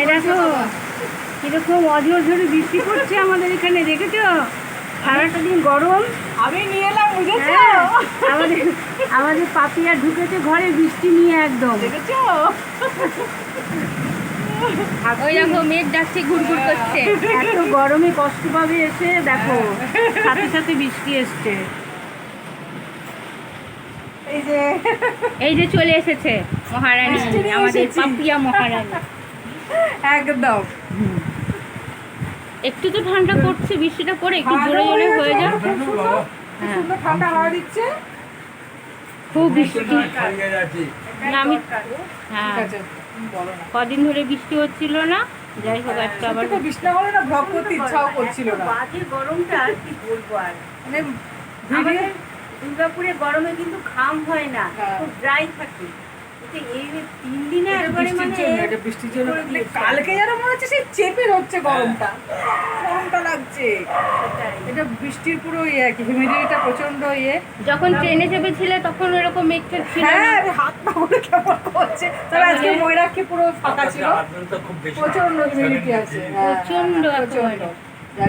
এই দেখো কীরকম বৃষ্টি পড়ছে আমাদের এখানে দেখেছ? সারাটা দিন গরম। আমি নিয়ে এলাম বুঝেছ? হ্যাঁ, আমাদের আমাদের পাপিয়া ঢুকেছে ঘরে বৃষ্টি নিয়ে একদম। দেখেছ? ওই দেখো মেঘ ডাকছে ঘুরঘুর করছে। এত গরমে কষ্ট পাবে এসে দেখো সাথে সাথে বৃষ্টি এসছে। এই যে। এই যে চলে এসেছে। মহারানী আমাদের পাপিয়া মহারানী। একদম। একটু তো ঠান্ডা পড়ছে বৃষ্টিটা পড়ে একটু জোরে জোরে হয়ে যাক। সুন্দর ঠান্ডা হাওয়া দিচ্ছে। খুব বৃষ্টি। না আমি হ্যাঁ। কদিন ধরে বৃষ্টি হচ্ছিল না যাই হোক আজকে আবার বৃষ্টি হলে না ব্লগ করতে ইচ্ছাও করছিল না। বাজে গরমটা আর কি বলব আর। মানে আমাদের দুর্গাপুরে গরমে কিন্তু ঘাম হয় না হ্যাঁ। খুব ড্রাই থাকে। মানে কালকে যেন মনে হচ্ছে সেই চেপে হচ্ছে গরমটা। গরমটা লাগছে। এটা বৃষ্টির পুরো ইয়ে আর কি হিউমিডিটিটা প্রচণ্ড ইয়ে। যখন ট্রেনে চেপেছিলে তখন ওরকম মেঘ ছিল হ্যাঁ হাত পা করে কেমন করছে। তবে আজকে ময়রাক্ষী পুরো ফাঁকা ছিল। প্রচণ্ড হিউমিডিটি আছে। হ্যাঁ। প্রচণ্ড যাই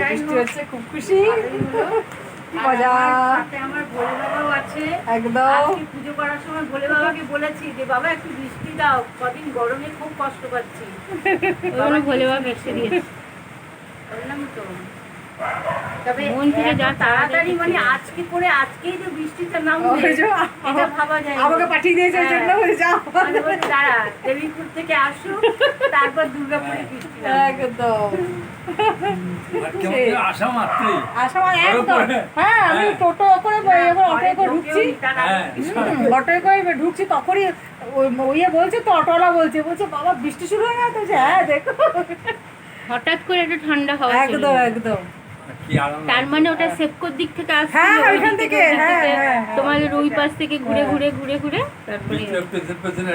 বৃষ্টি হচ্ছে খুব খুশি। মজা। আমার ভোলে বাবাও আছে। একদম। আজকে পুজো করার সময় ভোলে বাবাকে বলেছি যে বাবা একটু বৃষ্টি দাও। কদিন গরমে খুব কষ্ট পাচ্ছি। ভোলে বাবা এসে দিয়েছে। বললাম তো। তবে মন থেকে যা তাড়াতাড়ি আজকে করে আজকেই যে বৃষ্টিটা নামবে এটা ভাবা যায় আমাকে পাঠিয়ে দিয়েছে ওই জন্য বলে যাও। দাঁড়া দেবীপুর থেকে আসুক তারপর দুর্গাপুরে বৃষ্টি একদম। আসা মাত্রই আসা আরও একদম। হ্যাঁ আমি হ্যাঁ। টোটো করে এবার অটোয় করে ঢুকছি। হ্যাঁ। অটোয় করে ঢুকছি তখনই ওই ইয়ে বলছে তো অটোওয়ালা বলছে বলছে বাবা বৃষ্টি শুরু হয়ে গেছে। হ্যাঁ দেখো। হঠাৎ করে একটু ঠান্ডা হাওয়া চলে একদম একদম। তার মানে ওটা সেপকোর দিক থেকে আসছে হ্যাঁ, ওইখান থেকে, হ্যাঁ, হ্যাঁ, হ্যাঁ। ওই পাশ থেকে ঘুরে হ্যাঁ। ঘুরে ঘুরে ঘুরে তারপরে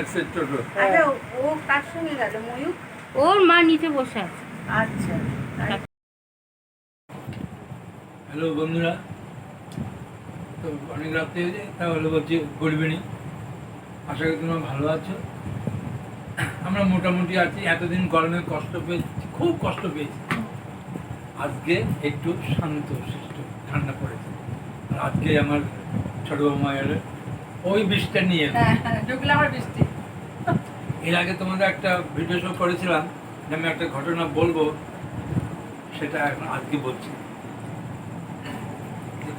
আচ্ছা ও কার সঙ্গে গেল? ময়ূক ওর মা নিচে বসে আছে। আচ্ছা। হ্যালো বন্ধুরা। তো অনেক রাত্রে হয়েছে তাহলে বলছি ইভিনিং আশা করি তোমরা ভালো আছো। আমরা মোটামুটি আছি এতদিন গরমে কষ্ট পেয়েছি খুব কষ্ট পেয়েছি। আজকে একটু শান্ত শিষ্ট ঠান্ডা পড়েছে আর আজকে আমার ছোট এলো ওই বৃষ্টিটা নিয়ে আমার বৃষ্টি। এর আগে তোমাদের একটা ভিডিও শো করেছিলাম যে আমি একটা ঘটনা বলব সেটা এখন আজকে বলছি।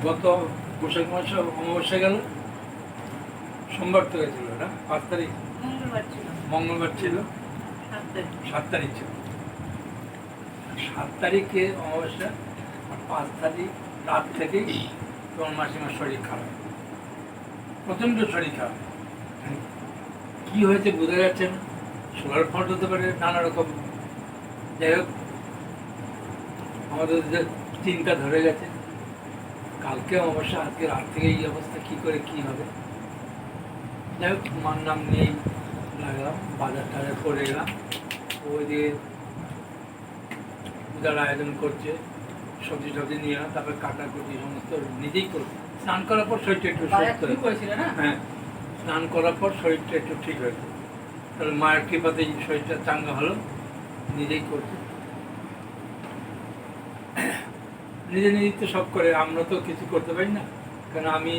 গত বৈশাখ মাসে অমাবস্যা গেল সোমবার তো গেছিল না? পাঁচ তারিখ? মঙ্গলবার ছিল। সাত তারিখ ছিল। সাত তারিখে অমাবস্যা আর পাঁচ তারিখ রাত থেকেই তোমার মাসিমার শরীর খারাপ। প্রচণ্ড শরীর খারাপ। কি হয়েছে বোঝা যাচ্ছে না। সুগার ফল্ট হতে পারে নানা রকম। যাই হোক, আমাদের চিন্তা ধরে গেছে, কালকে অবশ্য আজকে রাত থেকে এই অবস্থা কি করে কি হবে? যাই হোক নাম নিয়েই লাগলাম বাজার টাজার করে এলাম। ওইদিকে পূজার আয়োজন করছে সবজি টবজি নিয়ে তারপরে কাটাকুটি সমস্ত নিজেই করব স্নান করার পর শরীরটা একটু হ্যাঁ স্নান করার পর শরীরটা একটু ঠিক হয়েছে। তাহলে মায়ের কৃপাতেই শরীরটা চাঙ্গা হলো নিজেই করছে। নিজে নিজেই তো সব করে আমরা তো কিছু করতে পারি না। কারণ আমি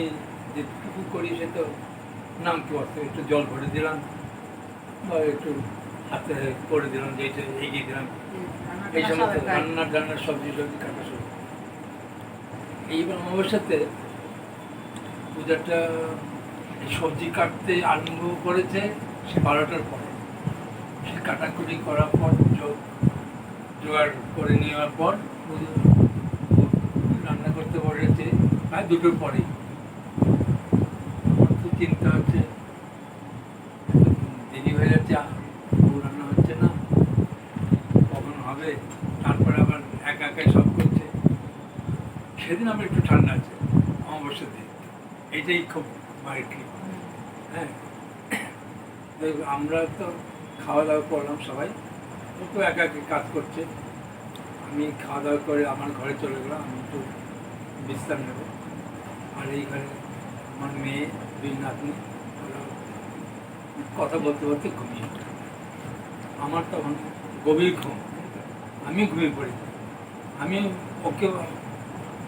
যেটুকু করি সে তো নাম কি অর্থ একটু জল ভরে দিলাম বা একটু হাতে করে দিলাম যে এটা এগিয়ে দিলাম। এই রান্নার রান্নার সবজি কাটা পূজাটা সবজি কাটতে আরম্ভ করেছে সে বারোটার পরে। সে কাটাকুটি করার পর জোগাড় করে নেওয়ার পর রান্না করতে বসেছে। প্রায় দুটোর পরেই আমার তো চিন্তা হচ্ছে দেরি হয়ে যাচ্ছে আ- বউ রান্না হচ্ছে না কখন হবে তারপরে আবার একা একাই সব করছে সেদিন আমার একটু ঠান্ডা আছে, অমাবস্যার দিন। এইটাই খুব মায়ের কৃপা হ্যাঁ। আমরা তো খাওয়া দাওয়া করলাম সবাই। ও তো একা একা কাজ করছে। আমি খাওয়া দাওয়া করে আমার ঘরে চলে গেলাম, আমি একটু বিশ্রাম নেব। আর এই ঘরে আমার মেয়ে, দুই নাতনি কথা বলতে বলতে ঘুমিয়ে আমার তখন গভীর ঘুম। আমি ঘুমিয়ে পড়ি। আমি ওকে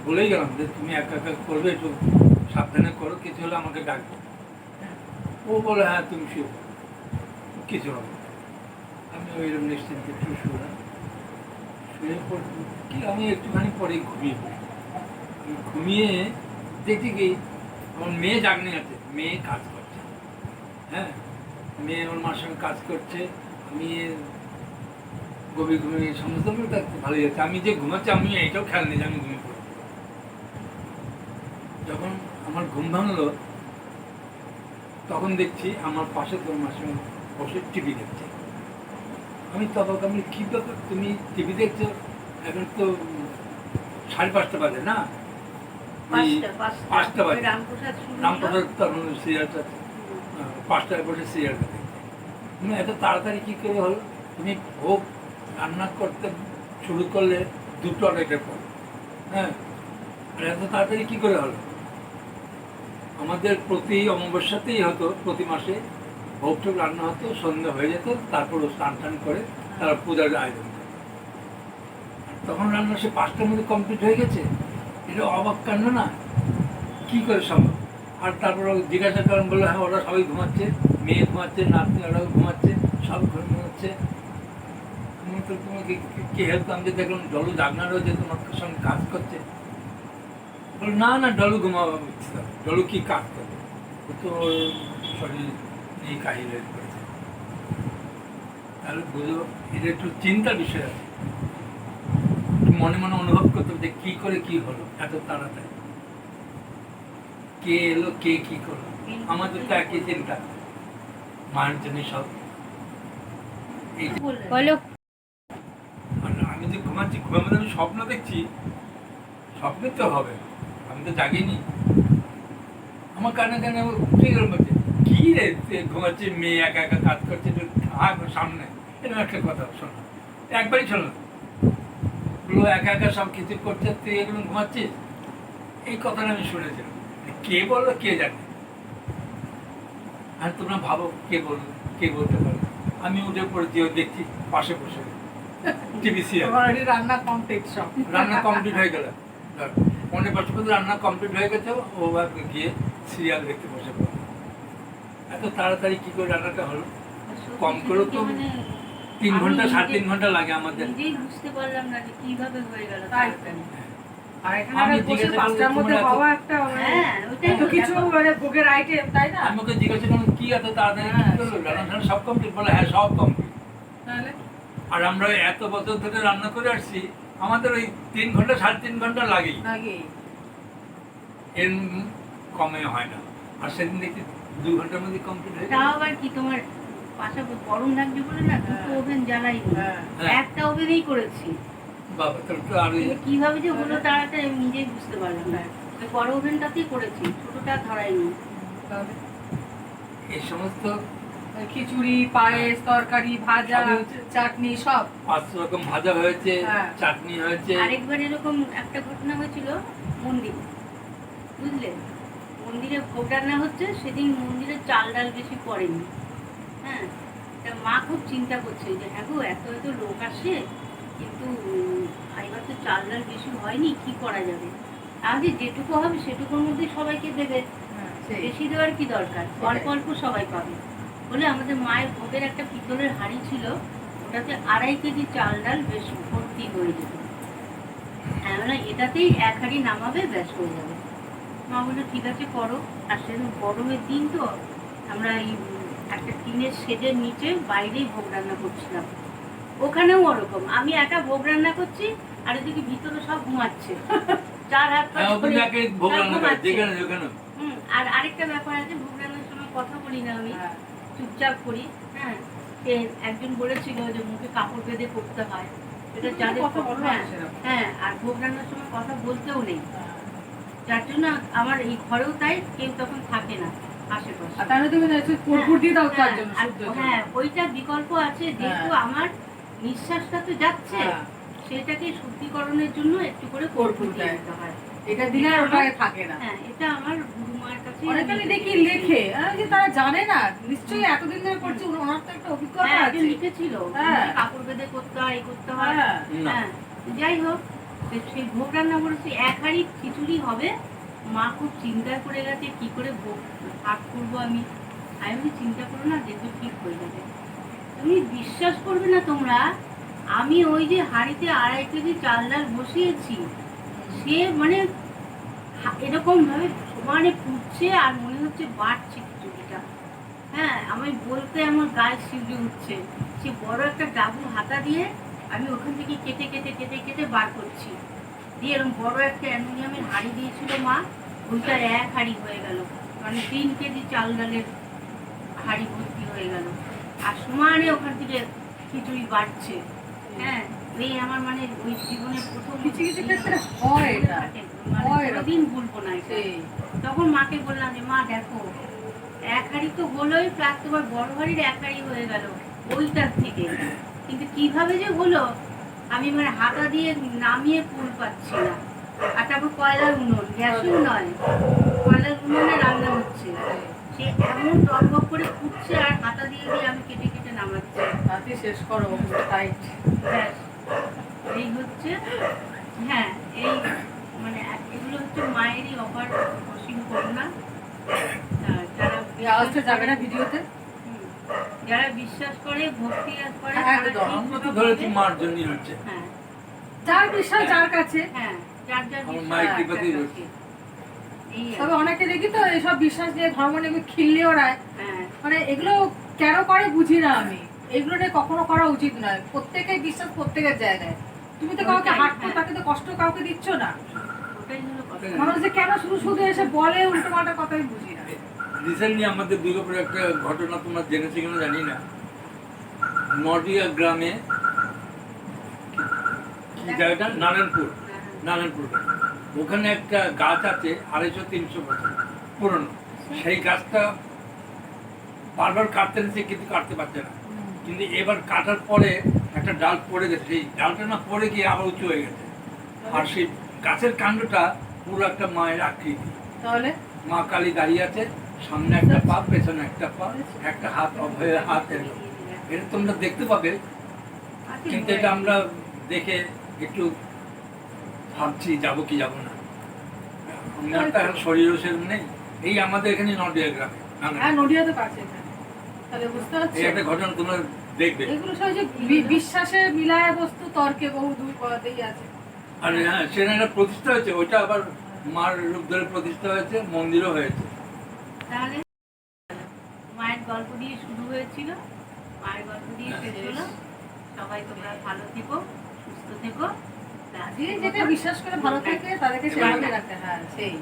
বলেই গেলাম যে তুমি একা একা করবে একটু সাবধানে করো, কিছু হলে আমাকে ডাকবে। ও বলে হ্যাঁ তুমি শুয়ে। কিছু হবে। আমি ওইরকম নিশ্চিন্তে একটু শুয়ে শুয়ে পড় কি আমি একটুখানি পরে ঘুমিয়ে পড়ি। ঘুমিয়ে দেখি কি, আমার মেয়ে জাগনে আছে, মেয়ে কাজ করছে। হ্যাঁ মেয়ে আমার মার সঙ্গে কাজ করছে, আমি গভীর ঘুমিয়ে সমস্ত ভালোই যাচ্ছে আমি যে ঘুমাচ্ছি আমি এইটাও খেয়াল নেই যে আমি ঘুমিয়ে যখন আমার ঘুম ভাঙলো তখন দেখছি আমার পাশে তোর সঙ্গে বসে টিভি দেখছে। আমি তখন আমি কি ব্যাপার? তুমি টিভি দেখছ? এখন তো সাড়ে পাঁচটা বাজে না? পাঁচটা বাজে। রামপ্রসাদ তখন সিরিয়ালটা পাঁচটায় বসে সিরিয়ালটা দেখতে তুমি এত তাড়াতাড়ি কী করে হলো? তুমি ভোগ রান্না করতে শুরু করলে দুটো আড়াইটার পর। হ্যাঁ আর এত তাড়াতাড়ি কী করে হলো? আমাদের প্রতি অমাবস্যাতেই হতো, প্রতি মাসে ভোগ টোগ রান্না হতো, সন্ধ্যা হয়ে যেত, তারপর স্নান টান করে তার পূজার আয়োজন। তখন রান্না সে পাঁচটার মধ্যে কমপ্লিট হয়ে গেছে। এটা অবাক কাণ্ড না? কি করে সম্ভব? আর তারপর জিজ্ঞাসা করেন বলল হ্যাঁ ওরা সবাই ঘুমাচ্ছে, মেয়ে ঘুমাচ্ছে নাতনি ওরাও ঘুমাচ্ছে, সব ঘরে ঘুমাচ্ছে তুমি তো তোমাকে কে হেল্প আমি দেখলাম ডলু জাগনারও যে তোমার সঙ্গে কাজ করছে। বলল না না ডলু ঘুমাবো ডলু কি কাজ করবে ও তো শরীর নিয়ে হয়ে তাহলে বুঝো এটা একটু চিন্তার বিষয় আছে। মনে মনে অনুভব করতে যে কি করে কি হলো এত তাড়াতাড়ি। কে এলো কে কি করল? আমাদের তো একই চিন্তা। মায়ের জন্য সব। আমি যে ঘুমাচ্ছি ঘুমের আমি স্বপ্ন দেখছি স্বপ্নে তো হবে। তো জাগিনি। আমার কানে কানে উঠে গেল বলছে কি রে ঘুমাচ্ছি মেয়ে একা একা কাজ করছে একটু থাক সামনে। এরকম একটা কথা শোনো। একবারই শোনো। বলল একা একা সব কিছু করছে তুই এগুলো ঘুমাচ্ছিস? এই কথাটা আমি শুনেছিলাম। কে বলল কে জানে? আর তোমরা ভাবো কে বলল কে বলতে পারে আমি উঠে পড়েছি ও দেখছি পাশে বসে। TV serial. রান্না কমপ্লিট সব। রান্না কমপ্লিট হয়ে গেল। পনেরো বছর পর্যন্ত রান্না কমপ্লিট হয়ে গেছে ও গিয়ে সিরিয়াল দেখতে বসে পড়ল এত তাড়াতাড়ি কি করে রান্নাটা হলো? কম করেও তো মানে তিন ঘণ্টা সাড়ে তিন ঘণ্টা লাগে আমাদের। বুঝতে পারলাম না যে কীভাবে হয়ে গেল তাই। বসে জিজ্ঞাসা করলাম, মানে হ্যাঁ মানে ভোগের আইটেম তাই না? আমি ওকে কি এত তাড়াতাড়ি কি হ্যাঁ, সব কমপ্লিট বলে হ্যাঁ সব কমপ্লিট তাহলে? আর আমরা এত বছর ধরে রান্না করে আসছি আমাদের ওই তিন ঘণ্টা সাড়ে তিন ঘণ্টা লাগেই। এর কমে হয় না। আর সেদিন দেখি দু ঘণ্টার মধ্যে কমপ্লিট হয়ে তাও আবার কি তোমার পাশাপাশি গরম লাগছে বলে না দুটো হ্যাঁ। ওভেন জ্বালাই হ্যাঁ। হ্যাঁ। একটা ওভেনেই করেছি। বাবা তাহলে তো আর কীভাবে যে হলো তাড়াতাড়ি আমি নিজেই বুঝতে পারলাম না। হ্যাঁ। ওই বড় ওভেনটাতেই করেছি ছোটটা ধরাইনি। এই সমস্ত খিচুড়ি পায়েস তরকারি ভাজা চাটনি সব। পাঁচ রকম ভাজা হয়েছে হ্যাঁ। চাটনি হয়েছে। আরেকবার এরকম একটা ঘটনা হয়েছিল মন্দির। বুঝলে? মন্দিরে ভোগ রান্না হচ্ছে সেদিন মন্দিরে চাল ডাল বেশি পড়েনি। হ্যাঁ? তা মা খুব চিন্তা করছে যে হ্যাঁ গো এত এত লোক আসে কিন্তু এবার তো চাল ডাল বেশি হয়নি কি করা যাবে? তাহলে যেটুকু হবে সেটুকুর মধ্যে সবাইকে দেবে। হ্যাঁ, বেশি দেওয়ার কি দরকার? অল্প অল্প সবাই পাবে। বলে আমাদের মায়ের ভোগের একটা পিতলের হাঁড়ি ছিল ওটাতে আড়াই কেজি চাল ডাল বেশ ভর্তি হয়ে যেত। হ্যাঁ মানে এটাতেই এক হাঁড়ি নামাবে ব্যাস হয়ে যাবে। মা বলল ঠিক আছে করো। আর সেদিন গরমের দিন তো আমরা এই একটা টিনের শেডের নিচে বাইরেই ভোগ রান্না করছিলাম। ওখানেও ওরকম। আমি একা ভোগ রান্না করছি আর এদিকে ভিতরে সব ঘুমাচ্ছে। চার হাত হ্যাঁ আর আরেকটা ব্যাপার আছে ভোগ রান্নার সময় কথা বলি না আমি। হ্যাঁ। চুপচাপ করি হ্যাঁ একজন বলেছিল যে মুখে কাপড় বেঁধে করতে হয়। এটা যাদের হ্যাঁ, হ্যাঁ আর ভোগ রান্নার সময় কথা বলতেও নেই। যার জন্য আমার এই ঘরেও তাই কেউ তখন থাকে না আশেপাশে। তাহলে তুমি কর্পূর দিয়ে দাও তার হ্যাঁ, জন্য। হ্যাঁ ওইটা বিকল্প আছে যেহেতু। আমার নিঃশ্বাসটা তো যাচ্ছে। সেটাকে শুদ্ধিকরণের জন্য একটু করে কর্পূর কর্পূর দিয়ে দিতে হয়। এটা দিলে ওটা থাকে না। হ্যাঁ এটা আমার অনেকে আমি দেখি লেখে। যে তারা জানে না। নিশ্চয়ই এতদিন ধরে করছে। ওনার- তো একটা অভিজ্ঞতা হ্যাঁ আছে। লিখেছিল। হ্যাঁ। কাপড় বেঁধে করতে হয় করতে হয়। হ্যাঁ। যাই হোক সেই ভোগ রান্না করেছি। এক হাঁড়ি খিচুড়ি হবে। মা খুব চিন্তা করে গেছে কি করে ভোগ ভাগ করব আমি? আমি চিন্তা করো না দেখবে ঠিক হয়ে যাবে। তুমি বিশ্বাস করবে না তোমরা আমি ওই যে হাঁড়িতে আড়াই কেজি চাল ডাল বসিয়েছি। সে মানে হা- সমানে ফুটছে আর মনে হচ্ছে বাড়ছে খিচুড়িটা। হ্যাঁ আমি বলতে আমার গায়ে শিউরে উঠছে। সে বড় একটা ডাবু হাতা দিয়ে আমি ওখান থেকে কেটে কেটে কেটে কেটে বার করছি। দিয়ে এরকম বড় একটা অ্যালুমিনিয়ামের হাঁড়ি দিয়েছিল মা ওইটা এক হাঁড়ি হয়ে গেল। মানে তিন কেজি চাল ডালের হাঁড়ি ভর্তি হয়ে গেল। আর সমানে ওখান থেকে খিচুড়ি বাড়ছে। হ্যাঁ এই আমার মানে ওই জীবনের প্রথম কিছু কিছু ক্ষেত্রে হয় এটা মানে হয়। কোনোদিন ভুলবো না তখন মাকে বললাম যে মা দেখো এক হাঁড়ি তো হলোই প্লাস তোমার বড় হাঁড়ির এক হাঁড়ি হয়ে গেল ওইটার থেকে। কিন্তু কীভাবে যে হলো আমি মানে হাতা দিয়ে নামিয়ে পুল পাচ্ছি না। আর তারপর কয়লার উনুন গ্যাসেও নয়। কয়লার উনুনে রান্না হচ্ছে। সে এমন টকবক করে ফুটছে আর হাতা দিয়ে দিয়ে আমি কেটে কেটে নামাচ্ছি। তাতে শেষ করো টাইট এই হচ্ছে হ্যাঁ এই মানে এগুলো হচ্ছে মায়েরই অপার করুণা আর যারা যাবে না ভিডিওতে। যারা বিশ্বাস করে ভক্তি করে হ্যাঁ, হচ্ছে। হ্যাঁ। যার বিশ্বাস যার কাছে। হ্যাঁ যার যার তবে অনেকে দেখি তো এইসব বিশ্বাস নিয়ে ধর্ম নিয়ে খিল্লি ওড়ায় হ্যাঁ। মানে এগুলো কেন করে বুঝি না আমি। এগুলো নিয়ে কখনো করা উচিত নয়। প্রত্যেকের বিশ্বাস প্রত্যেকের জায়গায়। তুমি তো কাউকে ওটাই, হাট হ্যাঁ। তাকে তো কষ্ট কাউকে দিচ্ছ না। যে কেন শুধু শুধু এসে বলে উল্টো পাল্টা কথা আমি বুঝি না। রিসেন্টলি আমাদের দুর্গাপুরে একটা ঘটনা তোমরা জেনেছি কিনা জানি না। নডিয়া গ্রামে জায়গাটা? নারায়ণপুর। নারায়ণপুর। ওখানে একটা গাছ আছে আড়াইশো তিনশো বছর পুরনো। সেই গাছটা বারবার কাটতে নিচ্ছে কিন্তু কাটতে পারছে না। কিন্তু এবার কাটার পরে একটা ডাল পড়ে গেছে। সেই ডালটা না পড়ে গিয়ে আবার উঁচু হয়ে গেছে। আর সেই গাছের কাণ্ডটা পুরো একটা মায়ের আকৃতি। তাহলে? মা কালী দাঁড়িয়ে আছে সামনে একটা পা পেছনে একটা পা একটা হাত অভয়ের হাত এরকম। এটা তোমরা দেখতে পাবে কিন্তু এটা আমরা দেখে একটু ভাবছি যাব কি যাব না। আমার তো এখন শরীরও সেরকম নেই। এই আমাদের এখানে নডিয়া গ্রামে হ্যাঁ নডিয়া তো কাছে তাহলে বুঝতে পারছ। এই একটা ঘটনা তোমরা দেখবে। এগুলো সব যে বিশ্বাসে মিলায় বস্তু তর্কে বহু দূর করাতেই আছে। আর হ্যাঁ সেখানে একটা প্রতিষ্ঠা হয়েছে ওইটা আবার মার রূপ ধরে প্রতিষ্ঠা হয়েছে মন্দিরও হয়েছে। তাহলে মায়ের গল্প দিয়ে শুরু হয়েছিল। মায়ের গল্প দিয়ে শেষ হলো। সবাই তোমরা ভালো থেকো সুস্থ থেকো। যে যেটা বিশ্বাস করে ভালো থাকে তাদেরকে সেভাবে রাখতে হ্যাঁ সেই।